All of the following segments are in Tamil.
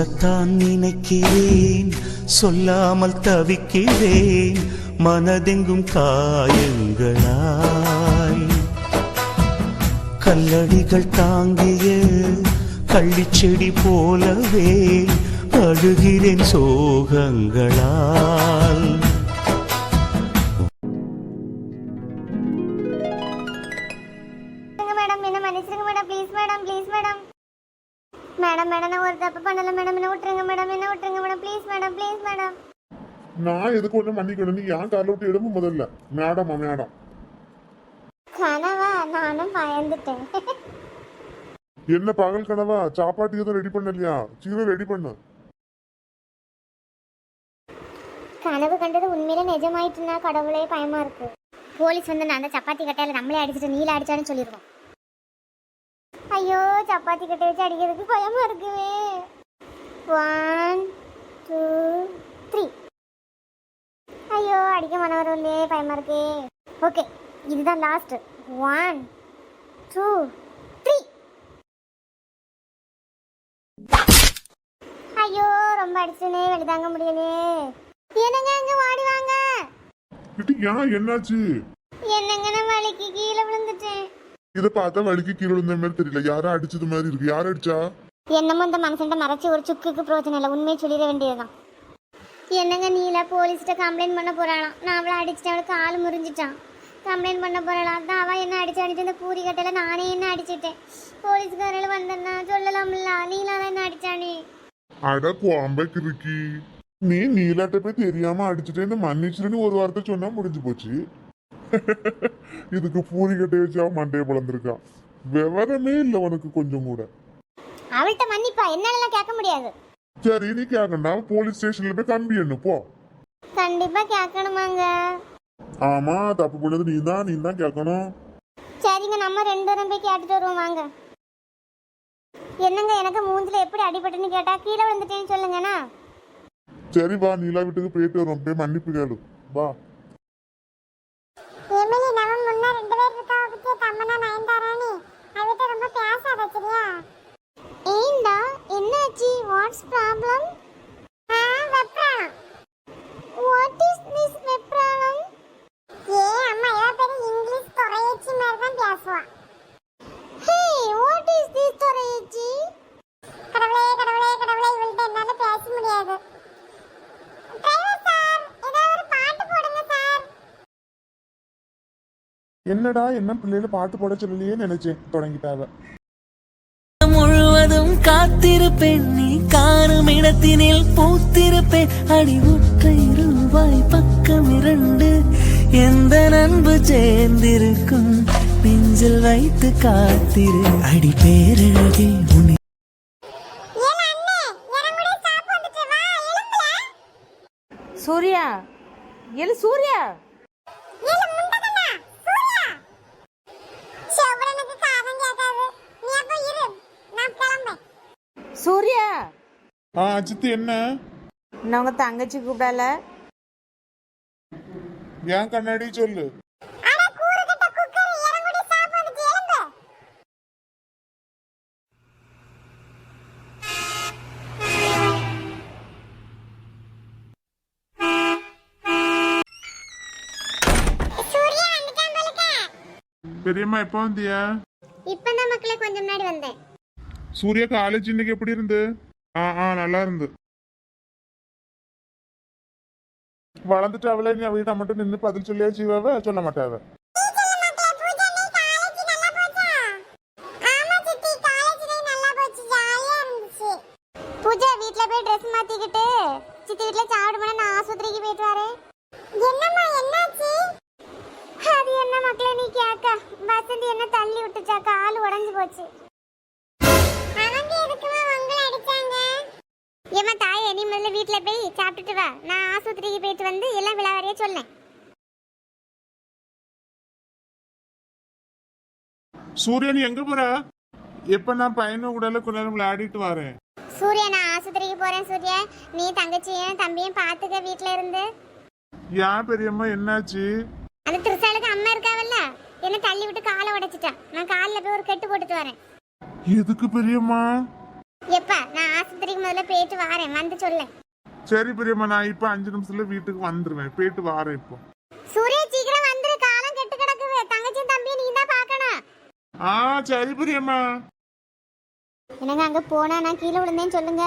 சொல்லத்தான் நினைக்கிறேன் சொல்லாமல் தவிக்கிறேன் மனதெங்கும் காயங்களாய். கல்லடிகள் தாங்கிய கள்ளிச்செடி போலவே அழுகிறேன் சோகங்களால். மேடம் நான் ஒரு தப்பு பண்ணல மேடம் என்ன விட்டுருங்க மேடம் என்ன விட்டுருங்க madam please madam please madam நான் எதுக்கு ஒன்றும் மன்னிக்கணும்? நீ ஏன் காலை விட்டு எடுப்பு முதல்ல. மேடமா மேடம் கனவா? நானும் பயந்துட்டேன். என்ன பகல் கனவா? சாப்பாட்டு எதுவும் ரெடி பண்ணலையா? சீக்கிரம் ரெடி பண்ணு. கனவு கண்டது உண்மையில நிஜமாயிட்டுனா கடவுளே பயமா இருக்கு. போலீஸ் வந்து நான் அந்த சப்பாத்தி கட்டையில நம்மளே அடிச்சுட்டு நீல அடிச்சான்னு சொல்லிடுவோம் ஐயோ சப்பாத்தி கட்டை வச்சு அடிக்கிறதுக்கு பயமா இருக்குவே ஒன் டூ த்ரீ ஐயோ அடிக்க மன வரும்லே பயமா இருக்கே. ஓகே இதுதான் லாஸ்ட் ஒன் டூ த்ரீ ஐயோ ரொம்ப அடிச்சுனே வெளிதாங்க முடியலே என்னங்க அங்க ஓடி வாங்க? ஏன் என்னாச்சு? என்னங்க நான் வலிக்கு கீழே விழுந்துட்டேன். இதை பார்த்தா வலிக்கு கீழே விழுந்த மாதிரி தெரியல. யாரும் அடிச்சது மாதிரி இருக்கு. யார் அடிச்சா? என்னமோ இந்த மனுஷன்ட்ட மறைச்சு ஒரு சுக்குக்கு பிரோஜனம் இல்லை. உண்மையை சொல்லிட வேண்டியதுதான். என்னங்க நீல போலீஸ்கிட்ட கம்ப்ளைண்ட் பண்ண போறாளாம் நான் அவளை அடிச்சிட்டேன். அவளுக்கு ஆள் முறிஞ்சிட்டான் கம்ப்ளைண்ட் பண்ண போறாளாம் அதான் அவ என்ன அடிச்சு அடிச்சு இந்த பூரி கட்டையில நானே என்ன அடிச்சிட்டேன். போலீஸ்காரில் வந்தேன்னா சொல்லலாம்ல. நீலா தான் என்ன அடிச்சானே? அட கோம்பைக்கு இருக்கி நீ நீலாட்ட போய் தெரியாம அடிச்சுட்டேன்னு மன்னிச்சிருன்னு ஒரு வார்த்தை சொன்னா முடிஞ்சு போச்சு. இதுக்கு பூரி கட்டையை வச்சு மண்டையை பிளந்திருக்கா. விவரமே இல்லை உனக்கு கொஞ்சம் கூட. அவள்கிட்ட மன்னிப்பா என்னாலலாம் கேட்க முடியாது. சரி நீ கேட்கண்டா போலீஸ் ஸ்டேஷன்ல போய் கம்பி எண்ணு போ. கண்டிப்பா கேட்கணுமாங்க. ஆமா தப்பு பண்ணது நீ தான் நீ தான் கேட்கணும். சரிங்க நம்ம ரெண்டு பேரும் போய் கேட்டுட்டு வருவோம் வாங்க. என்னங்க எனக்கு மூஞ்சில எப்படி அடிபட்டுன்னு கேட்டா கீழே வந்துட்டேன்னு சொல்லுங்கண்ணா. சரி வா நீலா வீட்டுக்கு போயிட்டு வரோம். போய் மன்னிப்பு கேளு. வா எமிலி நம்ம முன்ன ரெண்டு பேர் இருக்கா பத்தி தம்மனா நயன்தாரானி அவகிட்ட ரொம்ப பேசாத சரியா ஏண்டா என்னாச்சு வாட்ஸ் ப்ராப்ளம் ஆ வெப்ராளம் வாட் இஸ் திஸ் வெப்ராளம் ஏ அம்மா இவ பேரு இங்கிலீஷ் தொரையச்சி மாதிரி தான் பேசுவா ஹே வாட் இஸ் திஸ் தொரையச்சி கடவுளே கடவுளே கடவுளே இவள்கிட்ட என்னால பேச முடியாது டிரைவர் சார் ஏதாவது ஒரு பாட்டு போடுங்க சார் என்னடா என்ன பிள்ளைல பாட்டு போட சொல்லலையே நினைச்சேன். தொடங்கிட்டாவ. முழுவதும் காத்திருப்பேன். நீ காணும் இடத்தினில் பூத்திருப்பேன். அடி ஒற்றை ரூபாய் பக்கம் இரண்டு. எந்த நண்பு சேர்ந்திருக்கும்? நெஞ்சில் வைத்து காத்திரு. அடி பேரழகே எழும்புல சூர்யா எழு சூர்யா. சூர்யா! ஆ அஜித் என்ன? நான் உங்க தங்கச்சி கூப்பிடல? ஏன் கண்ணாடி சொல்லு. பெரியம்மா எப்போ வந்தியா? இப்பதான் மக்களே கொஞ்சம் முன்னாடி வந்தேன். சூர்யா காலேஜ் இன்னைக்கு எப்படி இருந்து? ஆ ஆ நல்லா இருந்து. வளர்ந்துட்டு அவளே நீ வீட்டை மட்டும் நின்று பதில் சொல்லியா ஜீவாவ? சொல்ல மாட்டாவ. பூஜா வீட்ல போய் ட்ரெஸ் மாத்திக்கிட்டு சித்தி வீட்ல சாப்பிட போனா நான் ஆஸ்பத்திரிக்கு போயிட்டு வரேன். என்னம்மா என்னாச்சு? அது என்ன மக்களே நீ கேக்க வசந்தி என்ன தள்ளி விட்டுச்சா கால் உடைஞ்சு போச்சு. ஏமா தாயே நீ முதல்ல வீட்ல போய் சாப்பிட்டுட்டு வா. நான் ஆஸ்பத்திரிக்கு போயிட்டு வந்து எல்லாம் விழாவறிய சொல்லேன். சூர்யா நீ எங்க போற? எப்ப நான் பையனும் கூட கொஞ்ச நேரம் விளையாடிட்டு வரேன். சூர்யா நான் ஆஸ்பத்திரிக்கு போறேன் சூர்யா. நீ தங்கச்சியும் தம்பியும் பாத்துக்க வீட்ல இருந்து. ஏன் பெரியம்மா என்னாச்சு? அந்த திருசாலுக்கு அம்மா இருக்காவல்ல? என்ன தள்ளி விட்டு காலை உடைச்சிட்டான். நான் காலில் போய் ஒரு கெட்டு போட்டுட்டு வரேன். எதுக்கு பெரியம்மா? எப்பா நான் ஆஸ்பத்திரிக்கு முதல்ல போயிட்டு வாரேன். வந்து சொல்ல. சரி பெரியம்மா நான் இப்ப அஞ்சு நிமிஷத்துல வீட்டுக்கு வந்துருவேன். போயிட்டு வாரேன் இப்போ. சூரிய சீக்கிரம் வந்துரு. காலம் கெட்டு கிடக்குது. தங்கச்சியும் தம்பியும் நீ தான் பார்க்கணும். ஆ சரி பெரியம்மா. என்னங்க அங்க போனா நான் கீழே விழுந்தேன்னு சொல்லுங்க.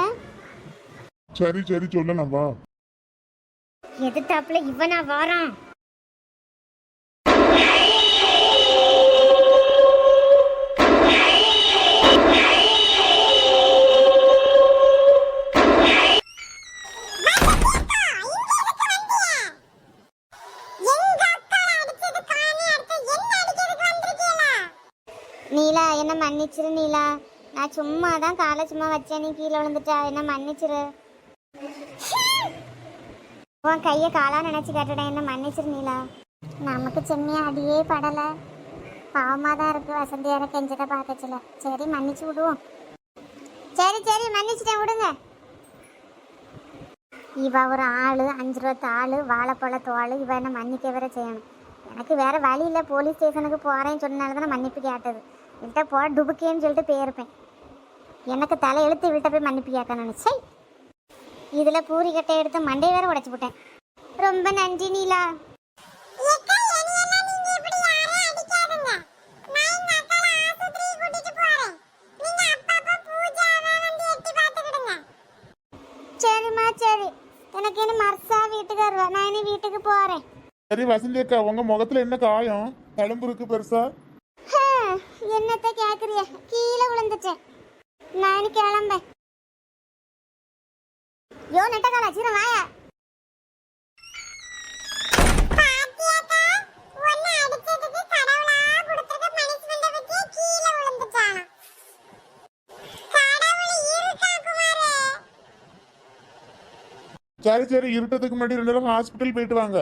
சரி சரி சொல்லலாம் வா. எதிர்த்தாப்புல இவனா வாரான்? மன்னிச்சிரு நீலா. நான் சும்மா தான் காலை சும்மா வச்சேன். நீ கீழே விழுந்துட்டா என்ன மன்னிச்சிரு. உன் கையை காலா நினைச்சு கேட்டுடா என்ன மன்னிச்சிரு நீலா. நமக்கு செம்மையாக அடியே படல. பாவமா தான் இருக்கு வசந்தியார கெஞ்சத பார்க்கச்சுல சரி மன்னிச்சு விடுவோம். சரி சரி மன்னிச்சிட்டேன். விடுங்க. இவ ஒரு ஆள் அஞ்சு ரூபா ஆள் வாழைப்பழ தோல் இவ என்ன மன்னிக்க வேற செய்யணும். எனக்கு வேற வழி இல்லை. போலீஸ் ஸ்டேஷனுக்கு போறேன்னு சொன்னனால தான் நான் மன்னிப்பு கேட்டது. இவள்கிட்ட போ டுபுக்கேன்னு சொல்லிட்டு போயிருப்பேன். எனக்கு தலை எழுத்து இவள்கிட்ட போய் மன்னிப்பியாக்க நினச்சேன் இதில் பூரி கட்டை எடுத்து மண்டை வேற உடச்சி போட்டேன். ரொம்ப நன்றி நீலா. சரிம்மா சரி. எனக்கு என்ன மர்சா வீட்டுக்கு நான் இனி வீட்டுக்கு போறேன். சரி வசந்தி அக்கா உங்க முகத்துல என்ன காயம்? தழும்பு இருக்கு பெருசா? என்னத்த கேக்குறிய? கீழே விழுந்துட்டேன் நான் இனி கிளம்பேன் யோ நெட்டக்கால சீரம் வாயா. சரி சரி இருட்டத்துக்கு முன்னாடி ரெண்டு பேரும் ஹாஸ்பிட்டல் போயிட்டு வாங்க.